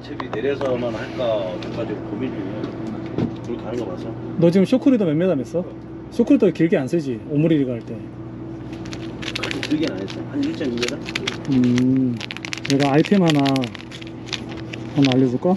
잽이 내려서만 할까 어떡하지 고민 중이야. 그렇게 하는 거 봐서. 너 지금 쇼크리더 몇 메다 맸어? 쇼크리더 길게 안 쓰지 오므리리 갈 때. 그렇게 길게 안 했어. 한 1.2m? 음, 내가 아이템 하나 하나 알려줄까?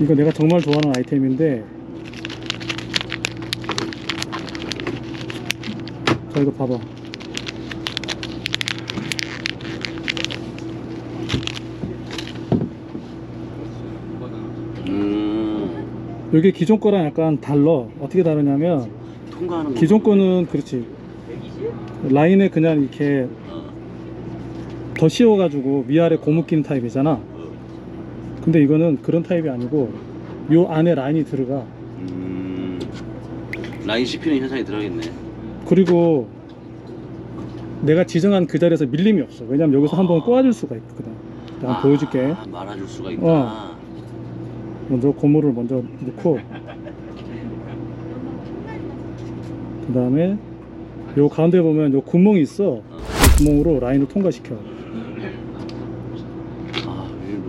이거 내가 정말 좋아하는 아이템인데 자 이거 봐봐 음. 이게 기존 거랑 약간 달라 어떻게 다르냐면 통과하는 거. 기존 거는 그렇지 라인에 그냥 이렇게 어. 더 씌워가지고 위아래 고무 끼는 타입이잖아 어. 근데 이거는 그런 타입이 아니고 요 안에 라인이 들어가. 음. 라인 씹히는 현상이 들어가겠네. 그리고 내가 지정한 그 자리에서 밀림이 없어. 왜냐면 여기서 한번 꼬아줄 수가 있거든. 내가 보여줄게. 아, 말아줄 수가 있다. 어. 먼저 고무를 먼저 넣고. 그 다음에 요 가운데 보면 요 구멍이 있어. 그 구멍으로 라인을 통과시켜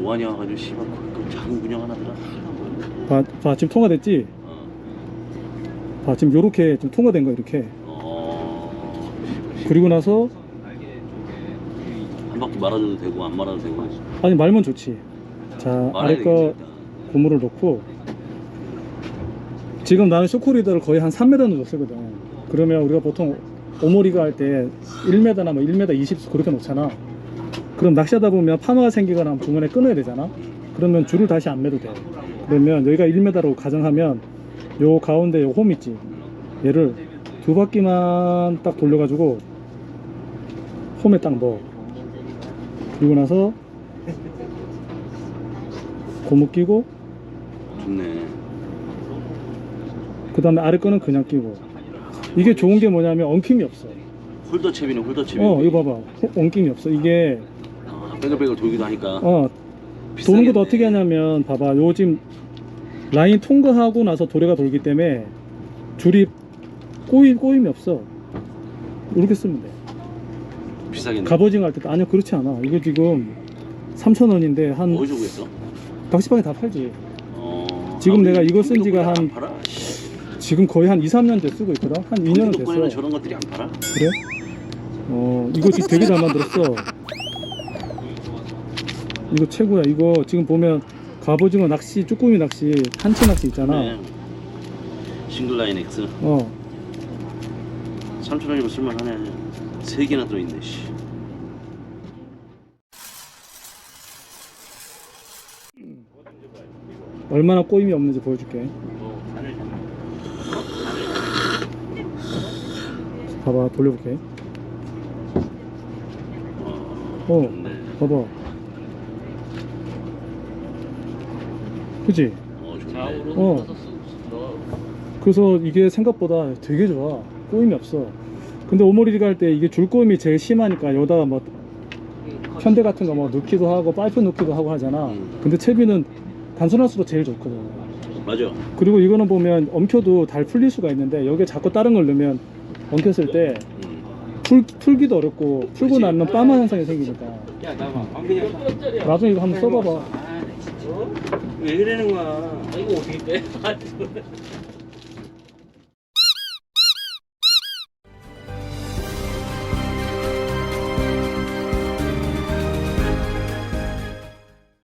아, 이 노안이 와가지고 씨발 그 작은 분양 하나 들어. 봐, 봐 지금 통과됐지? 어. 봐 지금 요렇게 지금 통과된 거 이렇게 어. 그리고 나서 한 바퀴 말아줘도 되고 안 말아도 되고. 아니 말면 좋지 자 말아야 아래 거. 고무를 넣고 지금 나는 쇼크리더를 거의 한 3m 정도 쓰거든 그러면 우리가 보통 오모리가 할 때 1m나 뭐 1m 20 그렇게 놓잖아 그럼 낚시하다 보면 파마가 생기거나 중간에 끊어야 되잖아. 그러면 줄을 다시 안 매도 돼. 그러면 여기가 1m로 가정하면 요 가운데 요 홈 있지? 얘를 두 바퀴만 딱 돌려가지고 홈에 딱 넣어. 그리고 나서 고무 끼고 좋네. 그 다음에 아래 거는 그냥 끼고. 이게 좋은 게 뭐냐면 엉킴이 없어. 홀더 챕이네 홀더 챕이. 어 이거 봐봐. 호- 엉킴이 없어. 이게 아, 뱅글뱅글 돌기도 하니까. 어 도는. 것도 어떻게 하냐면 봐봐 요 지금 라인 통과하고 나서 도래가 돌기 때문에 줄이 꼬이, 꼬임이 없어 이렇게 쓰면 돼 비싸겠네. 갑오징어 할 때도 아니요 그렇지 않아 이거 지금 3,000원인데 한 어디서 구했어? 낚시방에 다 팔지 어. 지금 내가 이거 쓴 지가 한- 팔아. 지금 거의 한 2, 3년째 쓰고 있거든 한 2년은 동네는 됐어 저런 것들이 안 팔아. 그래? 어 이거 되게 잘 만들었어 이거 최고야 이거 지금 보면 갑오징어 낚시 쭈꾸미 낚시 한치 낚시 있잖아 네. 싱글 라인 X 어 3천 원이면 쓸만하네. 세 개나 들어있네. 씨. 얼마나 꼬임이 없는지 보여줄게 봐봐 돌려볼게 어 좋네. 봐봐 그치? 어 좋네. 좌우로 어. 어. 그래서 이게 생각보다 되게 좋아 꼬임이 없어 근데 오모리가 할때 이게 줄꼬임이 제일 심하니까 여기다가 뭐 현대 같은 거 뭐 넣기도 하고 파이프 넣기도 하고 하잖아 음. 근데 채비는 단순할수록 제일 좋거든 맞아. 그리고 이거는 보면 엉켜도 달 풀릴 수가 있는데 여기에 자꾸 다른 걸 넣으면 엉켰을 때 음. 풀, 풀기도 어렵고 풀고. 나면 빠마 현상이 생기니까 야, 나봐. 그냥 나중에 이거 한번 써봐봐 아. 왜 그러는 거야? 아, 이거 어떻게 빼?